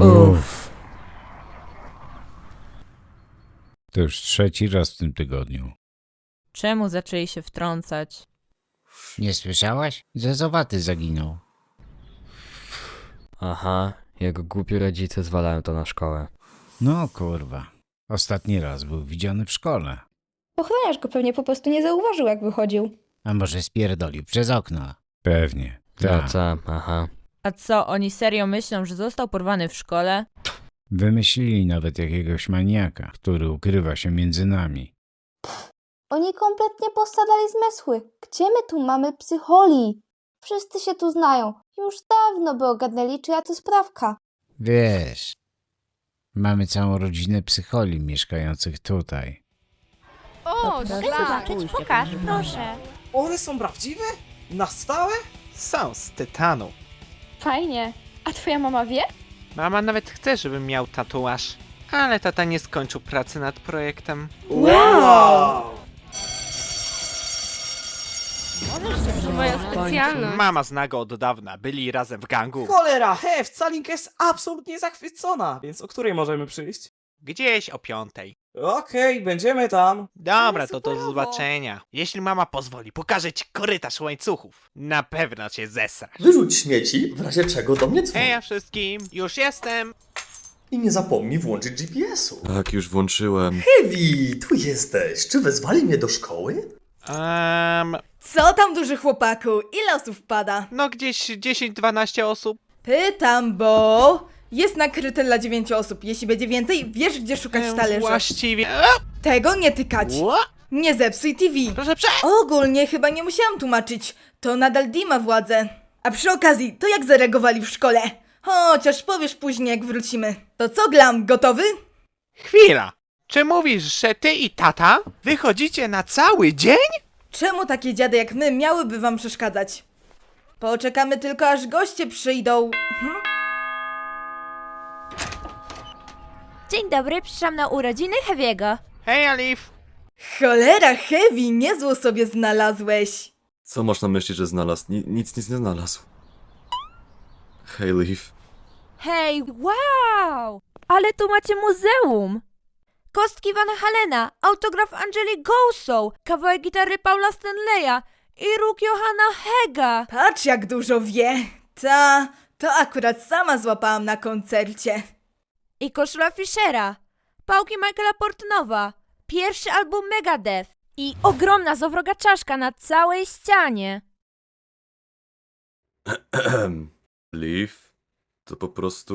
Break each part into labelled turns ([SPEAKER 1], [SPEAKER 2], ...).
[SPEAKER 1] Uff. To już trzeci raz w tym tygodniu.
[SPEAKER 2] Czemu zaczęli się wtrącać?
[SPEAKER 1] Nie słyszałaś? Zezowaty zaginął.
[SPEAKER 3] Aha, jego głupi rodzice zwalają to na szkołę.
[SPEAKER 1] No kurwa. Ostatni raz był widziany w szkole.
[SPEAKER 4] Ochroniarz go pewnie po prostu nie zauważył, jak wychodził.
[SPEAKER 1] A może spierdolił przez okno? Pewnie.
[SPEAKER 3] No
[SPEAKER 1] Tak.
[SPEAKER 3] co, aha.
[SPEAKER 2] A co, oni serio myślą, że został porwany w szkole?
[SPEAKER 1] Wymyślili nawet jakiegoś maniaka, który ukrywa się między nami.
[SPEAKER 4] Oni kompletnie posadali zmysły. Gdzie my tu mamy psycholi? Wszyscy się tu znają. Już dawno by ogadnęli, czyja to sprawka.
[SPEAKER 1] Wiesz, mamy całą rodzinę psycholi mieszkających tutaj.
[SPEAKER 5] O, tak.
[SPEAKER 2] zobaczyć,
[SPEAKER 5] pokaż, proszę.
[SPEAKER 6] One są prawdziwe? Na stałe?
[SPEAKER 7] Są z tytanu.
[SPEAKER 5] Fajnie. A twoja mama wie?
[SPEAKER 7] Mama nawet chce, żebym miał tatuaż. Ale tata nie skończył pracy nad projektem.
[SPEAKER 6] Wow!
[SPEAKER 5] Moja specjalność.
[SPEAKER 7] Mama zna go od dawna, byli razem w gangu.
[SPEAKER 6] Cholera, Hef, Calinka jest absolutnie zachwycona. Więc o której możemy przyjść?
[SPEAKER 7] Gdzieś o piątej.
[SPEAKER 6] Okej, będziemy tam.
[SPEAKER 7] Dobra, to do zobaczenia. Jeśli mama pozwoli, pokażę ci korytarz łańcuchów. Na pewno cię zesra.
[SPEAKER 8] Wyrzuć śmieci, w razie czego do mnie dzwoń.
[SPEAKER 7] Heja wszystkim, już jestem.
[SPEAKER 8] I nie zapomnij włączyć GPS-u.
[SPEAKER 9] Tak, już włączyłem.
[SPEAKER 8] Heavy, tu jesteś. Czy wezwali mnie do szkoły?
[SPEAKER 7] Um,
[SPEAKER 10] Co tam, duży chłopaku? Ile osób wpada?
[SPEAKER 7] no gdzieś 10-12 osób.
[SPEAKER 10] Pytam, bo jest nakryte dla dziewięciu osób. Jeśli będzie więcej, wiesz gdzie szukać
[SPEAKER 7] Em,
[SPEAKER 10] talerzy.
[SPEAKER 7] Właściwie...
[SPEAKER 10] Tego nie tykać. Nie zepsuj TV.
[SPEAKER 7] Proszę prze...
[SPEAKER 10] Ogólnie chyba nie musiałam tłumaczyć. To nadal Di ma władzę. A przy okazji, to jak zareagowali w szkole? Chociaż powiesz później, jak wrócimy. To co, Glam, gotowy?
[SPEAKER 7] Chwila. Czy mówisz, że ty i tata wychodzicie na cały dzień?
[SPEAKER 10] Czemu takie dziady jak my miałyby wam przeszkadzać? Poczekamy tylko, aż goście przyjdą.
[SPEAKER 5] Dzień dobry, przyszłam na urodziny Heavy'ego.
[SPEAKER 7] Hej, Alif.
[SPEAKER 10] Cholera, Heavy, niezło sobie znalazłeś.
[SPEAKER 9] Co masz na myśli, że znalazł? Ni nic, nic nie znalazł. Hej, Leaf.
[SPEAKER 5] Hej, wow! Ale tu macie muzeum! Kostki Van Halena, autograf Angeli Gouso, kawałek gitary Paula Stanleya i róg Johanna Hega.
[SPEAKER 10] Patrz jak dużo wie. Ta, to akurat sama złapałam na koncercie.
[SPEAKER 5] I koszula Fischera, pałki Michaela Portnowa, pierwszy album Megadeth i ogromna zowroga czaszka na całej ścianie.
[SPEAKER 9] Leaf? To po prostu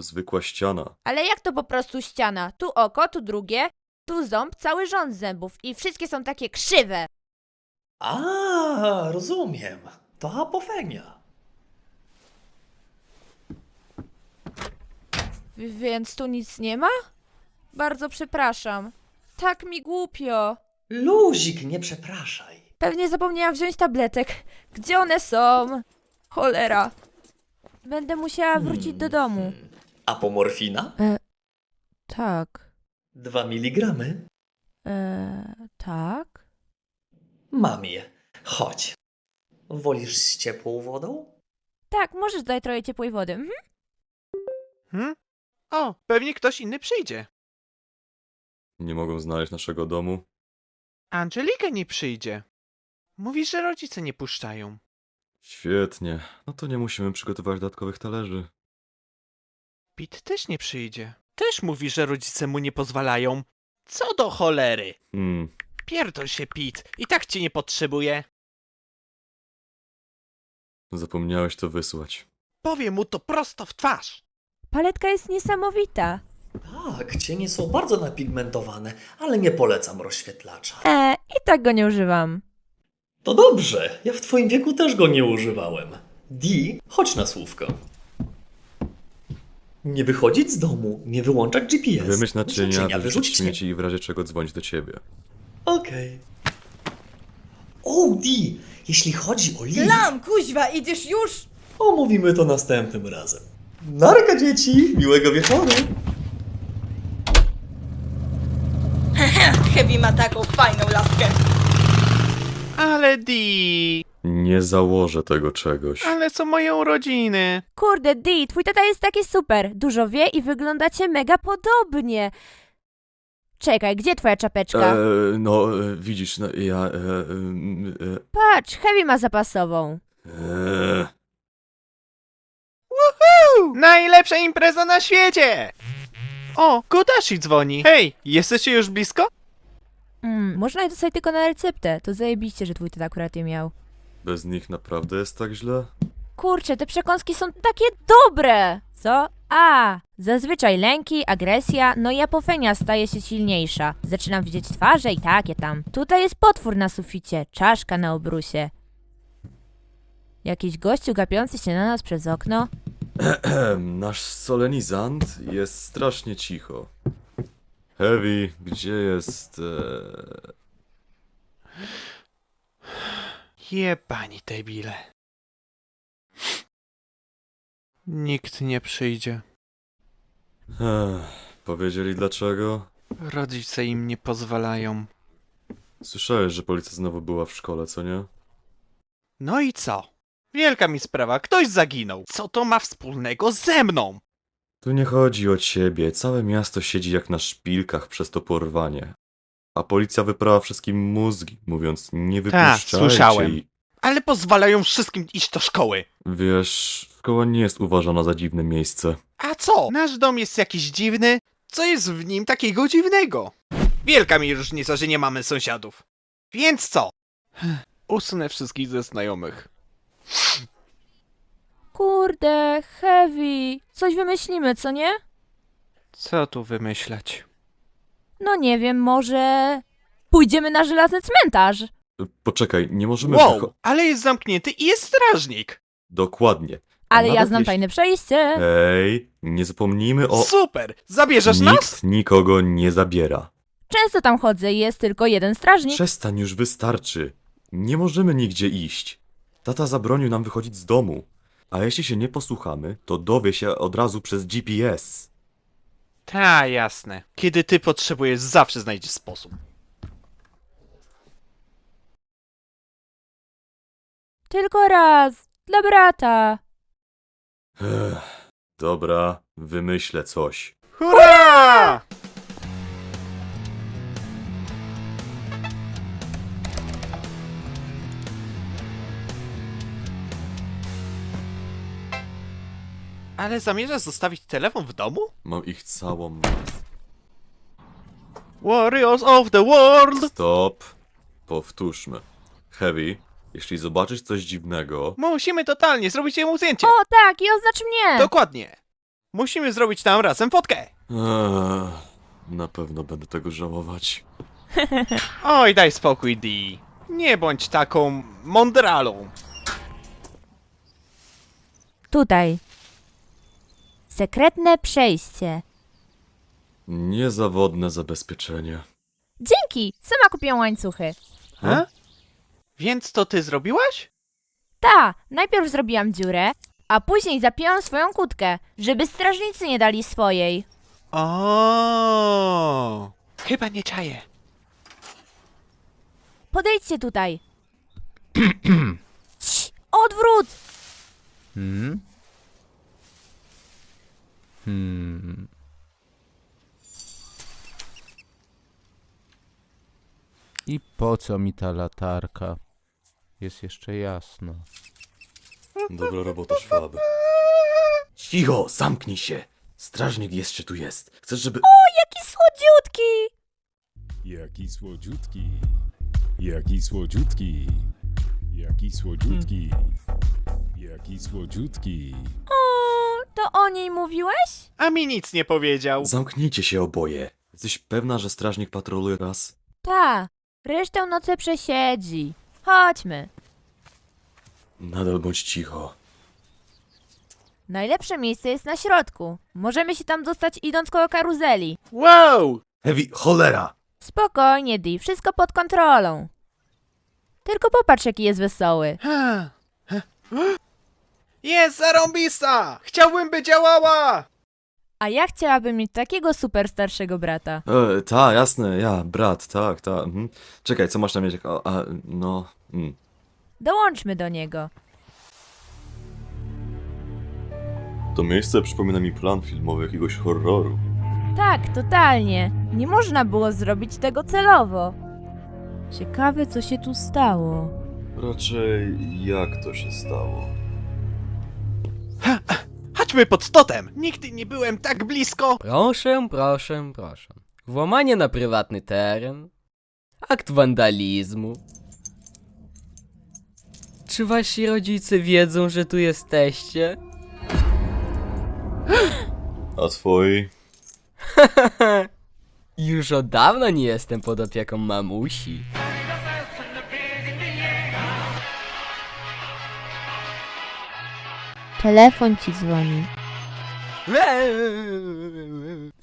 [SPEAKER 9] zwykła ściana.
[SPEAKER 5] Ale jak to po prostu ściana? Tu oko, tu drugie, tu ząb, cały rząd zębów i wszystkie są takie krzywe.
[SPEAKER 8] A, rozumiem. To apofenia.
[SPEAKER 5] W- więc tu nic nie ma? Bardzo przepraszam. Tak mi głupio.
[SPEAKER 8] Luzik, nie przepraszaj.
[SPEAKER 5] Pewnie zapomniałam wziąć tabletek. Gdzie one są? Cholera. Będę musiała wrócić do domu.
[SPEAKER 8] Apomorfina?
[SPEAKER 5] Tak.
[SPEAKER 8] Dwa miligramy.
[SPEAKER 5] Eee, tak?
[SPEAKER 8] Mam je. Chodź. Wolisz z ciepłą wodą?
[SPEAKER 5] Tak, możesz dać trochę ciepłej wody. Mhm.
[SPEAKER 7] Hmm? O, pewnie ktoś inny przyjdzie.
[SPEAKER 9] Nie mogą znaleźć naszego domu.
[SPEAKER 7] Angelika nie przyjdzie. Mówi, że rodzice nie puszczają.
[SPEAKER 9] Świetnie. No to nie musimy przygotować dodatkowych talerzy.
[SPEAKER 7] Pete też nie przyjdzie. Też mówi, że rodzice mu nie pozwalają. Co do cholery?
[SPEAKER 9] Hmm.
[SPEAKER 7] Pierdol się, Pete. I tak cię nie potrzebuję.
[SPEAKER 9] Zapomniałeś to wysłać.
[SPEAKER 7] Powiem mu to prosto w twarz.
[SPEAKER 5] Paletka jest niesamowita.
[SPEAKER 8] Tak, cienie są bardzo napigmentowane, ale nie polecam rozświetlacza.
[SPEAKER 5] Eee, i tak go nie używam.
[SPEAKER 8] To dobrze, ja w twoim wieku też go nie używałem. Di, chodź na słówko. Nie wychodzić z domu, nie wyłączać GPS.
[SPEAKER 9] Wymyśl naczynia,
[SPEAKER 8] Naczynia
[SPEAKER 9] wyrzuć
[SPEAKER 8] wyrzucić
[SPEAKER 9] śmieci i w razie czego dzwonić do ciebie.
[SPEAKER 8] Okej. O, Di, jeśli chodzi o Lee,
[SPEAKER 10] Glam, kuźwa, idziesz już?
[SPEAKER 8] omówimy to następnym razem. Narka dzieci, miłego wieczoru.
[SPEAKER 10] Heavy ma taką fajną laskę.
[SPEAKER 7] Ale Di.
[SPEAKER 9] Nie założę tego czegoś.
[SPEAKER 7] Ale są moje urodziny.
[SPEAKER 5] Kurde, Dee, twój tata jest taki super. Dużo wie i wyglądacie mega podobnie. Czekaj, gdzie twoja czapeczka?
[SPEAKER 9] E, no, e, widzisz, no, ja... E, em, e,
[SPEAKER 5] Patrz, Heavy ma zapasową.
[SPEAKER 9] e,
[SPEAKER 7] Najlepsza impreza na świecie! O, Kodashi dzwoni. Hej, jesteście już blisko?
[SPEAKER 5] Mm, można je dostać tylko na receptę. To zajebiście, że twój tata akurat je miał.
[SPEAKER 9] bez nich naprawdę jest tak źle?
[SPEAKER 5] Kurczę, te przekąski są takie dobre! Co? A, zazwyczaj lęki, agresja, no i apofenia staje się silniejsza. Zaczynam widzieć twarze i takie tam. Tutaj jest potwór na suficie, czaszka na obrusie. Jakiś gościu gapiący się na nas przez okno.
[SPEAKER 9] Nasz solenizant jest strasznie cicho. Heavy, gdzie jest... E...
[SPEAKER 7] Jebani debile. Nikt nie przyjdzie.
[SPEAKER 9] Ech, powiedzieli dlaczego?
[SPEAKER 7] Rodzice im nie pozwalają.
[SPEAKER 9] Słyszałeś, że policja znowu była w szkole, co nie?
[SPEAKER 7] No i co? Wielka mi sprawa, ktoś zaginął. Co to ma wspólnego ze mną?
[SPEAKER 9] Tu nie chodzi o ciebie, całe miasto siedzi jak na szpilkach przez to porwanie. A policja wyprała wszystkim mózgi, mówiąc nie wypuszczajcie
[SPEAKER 7] słyszałem.
[SPEAKER 9] i...
[SPEAKER 7] Ale pozwalają wszystkim iść do szkoły.
[SPEAKER 9] Wiesz, szkoła nie jest uważana za dziwne miejsce.
[SPEAKER 7] A co? Nasz dom jest jakiś dziwny? Co jest w nim takiego dziwnego? Wielka mi różnica, że nie mamy sąsiadów. Więc co? Usunę wszystkich ze znajomych.
[SPEAKER 5] Kurde, Heavy. Coś wymyślimy, co nie?
[SPEAKER 7] Co tu wymyślać?
[SPEAKER 5] No nie wiem, może... Pójdziemy na żelazny cmentarz.
[SPEAKER 9] E, Poczekaj, nie możemy...
[SPEAKER 7] Wow,
[SPEAKER 9] wycho-
[SPEAKER 7] ale jest zamknięty i jest strażnik.
[SPEAKER 9] Dokładnie. A
[SPEAKER 5] Ale ja
[SPEAKER 9] nawet
[SPEAKER 5] znam
[SPEAKER 9] jeśli-
[SPEAKER 5] tajne przejście.
[SPEAKER 9] Ej, nie zapomnijmy o...
[SPEAKER 7] Super! Zabierzesz nas?
[SPEAKER 9] Nikt nikogo nie zabiera.
[SPEAKER 5] Często tam chodzę i jest tylko jeden strażnik.
[SPEAKER 9] Przestań już wystarczy. Nie możemy nigdzie iść. Tata zabronił nam wychodzić z domu. A jeśli się nie posłuchamy, to dowie się od razu przez GPS.
[SPEAKER 7] Ta, jasne. Kiedy ty potrzebujesz, zawsze znajdziesz sposób.
[SPEAKER 5] Tylko raz. Dla brata.
[SPEAKER 9] Ech, dobra, wymyślę coś.
[SPEAKER 7] Hurra! Ale zamierzasz zostawić telefon w domu?
[SPEAKER 9] Mam ich całą...
[SPEAKER 7] Warriors of the World!
[SPEAKER 9] Stop. Powtórzmy. Heavy, jeśli zobaczysz coś dziwnego...
[SPEAKER 7] Musimy totalnie zrobić jemu zdjęcie.
[SPEAKER 5] O, tak, i oznacz mnie.
[SPEAKER 7] Dokładnie. Musimy zrobić tam razem fotkę.
[SPEAKER 9] Ech, na pewno będę tego żałować.
[SPEAKER 7] Oj, daj spokój, Dee. Nie bądź taką mądralą.
[SPEAKER 5] Tutaj. Sekretne przejście.
[SPEAKER 9] Niezawodne zabezpieczenie.
[SPEAKER 5] Dzięki! Sama kupiłam łańcuchy.
[SPEAKER 7] He? Więc to ty zrobiłaś?
[SPEAKER 5] Ta, najpierw zrobiłam dziurę, a później zapięłam swoją kłódkę, żeby strażnicy nie dali swojej.
[SPEAKER 7] O, Chyba nie czaję.
[SPEAKER 5] Podejdźcie tutaj. Cii, Odwrót!
[SPEAKER 1] Hmm? Hmm. I po co mi ta latarka? Jest jeszcze jasno.
[SPEAKER 9] Dobra robota, szwaby. Cicho, zamknij się. Strażnik jeszcze tu jest. Chcesz, żeby...
[SPEAKER 5] Jaki słodziutki!
[SPEAKER 11] Jaki słodziutki. Jaki słodziutki. Jaki słodziutki. Jaki słodziutki.
[SPEAKER 5] To o niej mówiłeś?
[SPEAKER 7] A mi nic nie powiedział.
[SPEAKER 9] Zamknijcie się oboje. Jesteś pewna, że strażnik patroluje raz?
[SPEAKER 5] Ta, resztę nocy przesiedzi. Chodźmy.
[SPEAKER 9] Nadal bądź cicho.
[SPEAKER 5] Najlepsze miejsce jest na środku. Możemy się tam dostać idąc koło karuzeli.
[SPEAKER 7] Wow!
[SPEAKER 9] Heavy, cholera!
[SPEAKER 5] Spokojnie, Di, wszystko pod kontrolą. Tylko popatrz, jaki jest wesoły.
[SPEAKER 7] Jest zarąbista! Chciałbym, by działała!
[SPEAKER 5] A ja chciałabym mieć takiego super starszego brata.
[SPEAKER 9] E, ta, jasne, ja, brat, tak, tak. Mhm. Czekaj, co masz na myśli? A, a, no... Mm.
[SPEAKER 5] Dołączmy do niego.
[SPEAKER 9] To miejsce przypomina mi plan filmowy jakiegoś horroru.
[SPEAKER 5] Tak, totalnie. Nie można było zrobić tego celowo. Ciekawe, co się tu stało.
[SPEAKER 9] Raczej jak to się stało?
[SPEAKER 7] Chodźmy pod totem! Nigdy nie byłem tak blisko!
[SPEAKER 3] Proszę, proszę, proszę. Włamanie na prywatny teren. Akt wandalizmu. Czy wasi rodzice wiedzą, że tu jesteście?
[SPEAKER 9] A twoi?
[SPEAKER 3] Już od dawna nie jestem pod opieką mamusi.
[SPEAKER 5] Telefon ci dzwoni.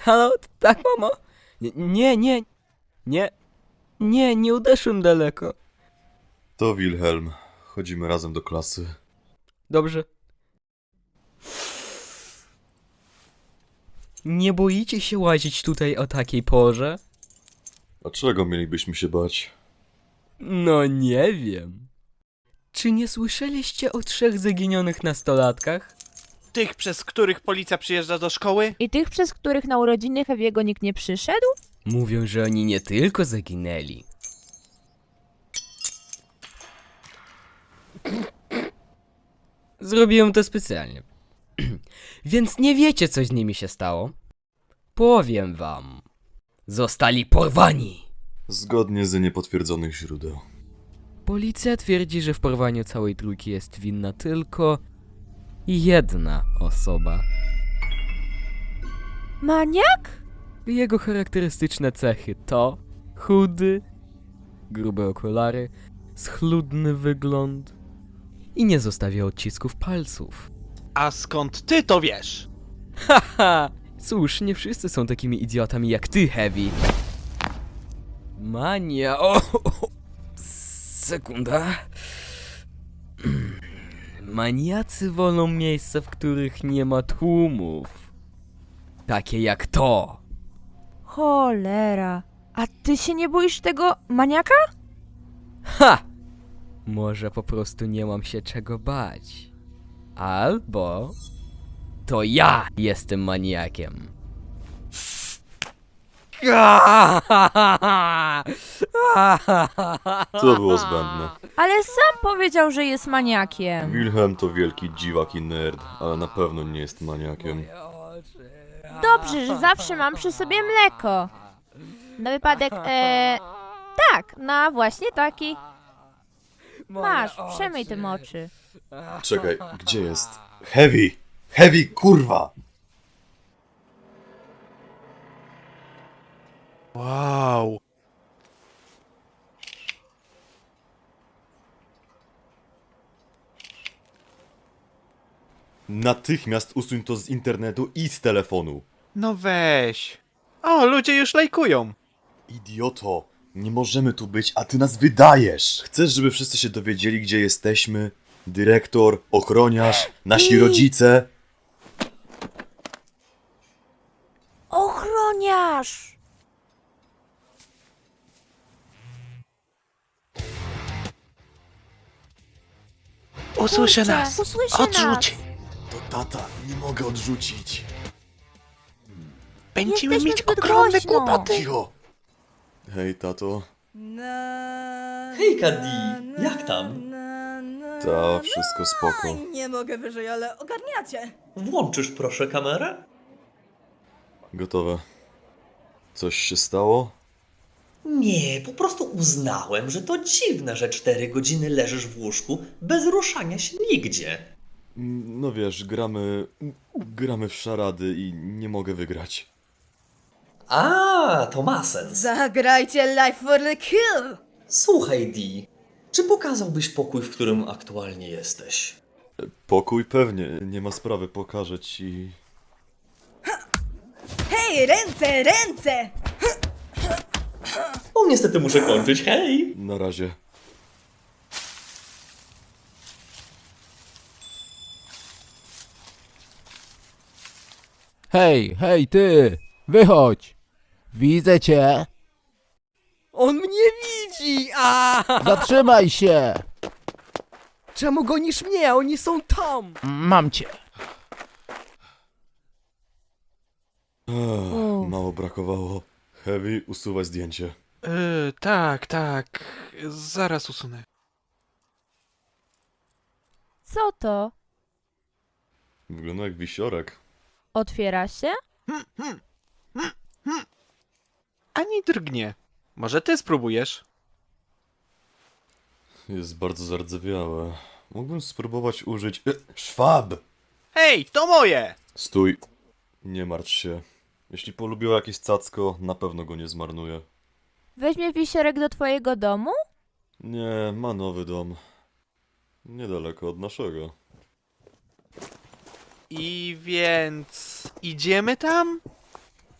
[SPEAKER 3] Halo, tak mamo? Nie, nie, nie, nie, nie, nie uderzyłem daleko.
[SPEAKER 9] To Wilhelm. Chodzimy razem do klasy.
[SPEAKER 3] Dobrze. Nie boicie się łazić tutaj o takiej porze?
[SPEAKER 9] A czego mielibyśmy się bać?
[SPEAKER 3] No nie wiem. Czy nie słyszeliście o trzech zaginionych nastolatkach?
[SPEAKER 7] Tych, przez których policja przyjeżdża do szkoły?
[SPEAKER 5] I tych, przez których na urodziny Heavy'ego nikt nie przyszedł?
[SPEAKER 3] Mówią, że oni nie tylko zaginęli. Zrobiłem to specjalnie. Więc nie wiecie, co z nimi się stało? Powiem wam. Zostali porwani!
[SPEAKER 9] Zgodnie z niepotwierdzonych źródeł.
[SPEAKER 3] Policja twierdzi, że w porwaniu całej trójki jest winna tylko jedna osoba.
[SPEAKER 5] Maniak?
[SPEAKER 3] Jego charakterystyczne cechy to chudy, grube okulary, schludny wygląd i nie zostawia odcisków palców.
[SPEAKER 7] A skąd ty to wiesz?
[SPEAKER 3] Haha! Cóż, nie wszyscy są takimi idiotami jak ty, Heavy. Mania. O, o, sekunda. Maniacy wolą miejsca, w których nie ma tłumów. Takie jak to.
[SPEAKER 5] Cholera. A ty się nie boisz tego maniaka?
[SPEAKER 3] Ha! Może po prostu nie mam się czego bać. Albo to ja jestem maniakiem.
[SPEAKER 9] To było zbędne.
[SPEAKER 5] Ale sam powiedział, że jest maniakiem.
[SPEAKER 9] Wilhelm to wielki dziwak i nerd, ale na pewno nie jest maniakiem.
[SPEAKER 5] Dobrze, że zawsze mam przy sobie mleko. Na wypadek, e, tak, na właśnie taki. Masz, przemyj tym oczy.
[SPEAKER 9] Czekaj, gdzie jest? Heavy! Heavy, kurwa!
[SPEAKER 7] Wow.
[SPEAKER 9] Natychmiast usuń to z internetu i z telefonu.
[SPEAKER 7] No weź. O, ludzie już lajkują.
[SPEAKER 9] Idioto, nie możemy tu być, a ty nas wydajesz. Chcesz, żeby wszyscy się dowiedzieli, gdzie jesteśmy? Dyrektor, ochroniarz, nasi rodzice.
[SPEAKER 5] Ochroniarz!
[SPEAKER 7] Usłyszy
[SPEAKER 5] Kurczę,
[SPEAKER 7] nas.
[SPEAKER 5] usłyszy
[SPEAKER 7] Odrzuć.
[SPEAKER 9] To tata, nie mogę odrzucić.
[SPEAKER 7] Będziemy
[SPEAKER 5] Jesteśmy
[SPEAKER 7] mieć
[SPEAKER 5] zbyt
[SPEAKER 7] ogromne
[SPEAKER 5] głośno.
[SPEAKER 7] kłopoty.
[SPEAKER 9] Cicho. Hej, tato.
[SPEAKER 10] Na,
[SPEAKER 8] Hejka,
[SPEAKER 10] na,
[SPEAKER 8] Di, jak tam?
[SPEAKER 9] Ta, wszystko spoko.
[SPEAKER 10] Nie mogę wyżej, ale ogarniacie.
[SPEAKER 8] Włączysz proszę kamerę?
[SPEAKER 9] Gotowe. Coś się stało?
[SPEAKER 8] Nie, po prostu uznałem, że to dziwne, że 4 godziny leżysz w łóżku bez ruszania się nigdzie.
[SPEAKER 9] No wiesz, gramy. gramy w szarady i nie mogę wygrać.
[SPEAKER 8] A, to ma sens.
[SPEAKER 10] Zagrajcie Life for the Kill!
[SPEAKER 8] Słuchaj, Di, czy pokazałbyś pokój, w którym aktualnie jesteś?
[SPEAKER 9] Pokój pewnie, nie ma sprawy, pokażę ci.
[SPEAKER 10] Hej, ręce, ręce!
[SPEAKER 8] O, niestety muszę kończyć, hej!
[SPEAKER 9] Na razie.
[SPEAKER 12] Hej, hej ty! Wychodź! Widzę cię!
[SPEAKER 3] On mnie widzi! A!
[SPEAKER 12] Zatrzymaj się!
[SPEAKER 3] Czemu gonisz mnie? Oni są tam!
[SPEAKER 1] Mam cię.
[SPEAKER 9] Ech, mało brakowało. Heavy, usuwaj zdjęcie.
[SPEAKER 7] Yy, tak, tak. Zaraz usunę.
[SPEAKER 2] Co to?
[SPEAKER 9] Wygląda jak wisiorek.
[SPEAKER 2] Otwiera się?
[SPEAKER 7] Ani drgnie. Może ty spróbujesz?
[SPEAKER 9] Jest bardzo zardzewiałe. Mógłbym spróbować użyć... E, szwab!
[SPEAKER 7] Hej, to moje!
[SPEAKER 9] Stój. Nie martw się. Jeśli polubiła jakieś cacko, na pewno go nie zmarnuje.
[SPEAKER 2] Weźmie wisiorek do twojego domu?
[SPEAKER 9] Nie, ma nowy dom. Niedaleko od naszego.
[SPEAKER 7] I więc... Idziemy tam?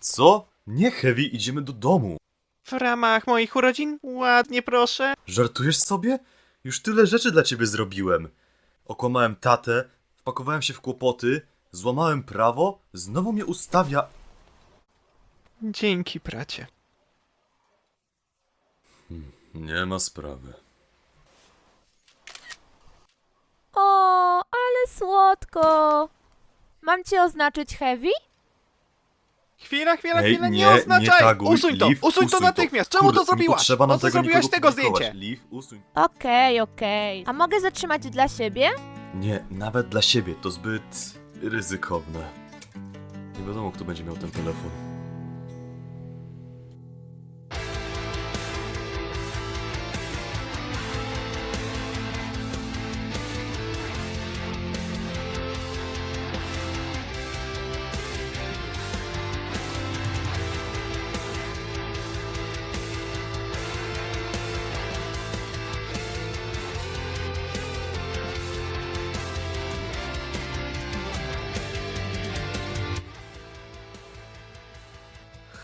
[SPEAKER 9] Co? Nie, Heavy, idziemy do domu.
[SPEAKER 7] W ramach moich urodzin? Ładnie proszę.
[SPEAKER 9] Żartujesz sobie? Już tyle rzeczy dla ciebie zrobiłem. Okłamałem tatę, wpakowałem się w kłopoty, złamałem prawo, znowu mnie ustawia...
[SPEAKER 7] Dzięki, bracie.
[SPEAKER 9] Nie ma sprawy.
[SPEAKER 2] O, ale słodko. Mam cię oznaczyć Heavy?
[SPEAKER 7] Chwila, chwila,
[SPEAKER 9] Ej,
[SPEAKER 7] chwila, nie,
[SPEAKER 9] nie,
[SPEAKER 7] oznaczaj!
[SPEAKER 9] taguj,
[SPEAKER 7] usuń to,
[SPEAKER 9] Liv,
[SPEAKER 7] usuń to natychmiast! Czemu
[SPEAKER 9] Kurde,
[SPEAKER 7] to zrobiłaś?
[SPEAKER 9] Nie potrzeba
[SPEAKER 7] Po
[SPEAKER 9] nam
[SPEAKER 7] co
[SPEAKER 9] tego
[SPEAKER 7] zrobiłaś
[SPEAKER 9] nikogo
[SPEAKER 7] tego
[SPEAKER 9] publikować.
[SPEAKER 7] zdjęcie?
[SPEAKER 9] Liv, usuń.
[SPEAKER 2] Okej, okej. A mogę zatrzymać dla siebie?
[SPEAKER 9] Nie, nawet dla siebie to zbyt ryzykowne. Nie wiadomo, kto będzie miał ten telefon.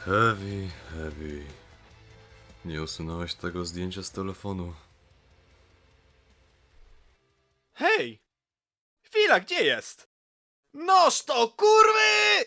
[SPEAKER 9] Heavy, heavy. Nie usunąłeś tego zdjęcia z telefonu.
[SPEAKER 7] Hej! Chwila, gdzie jest? Noż to kurwy!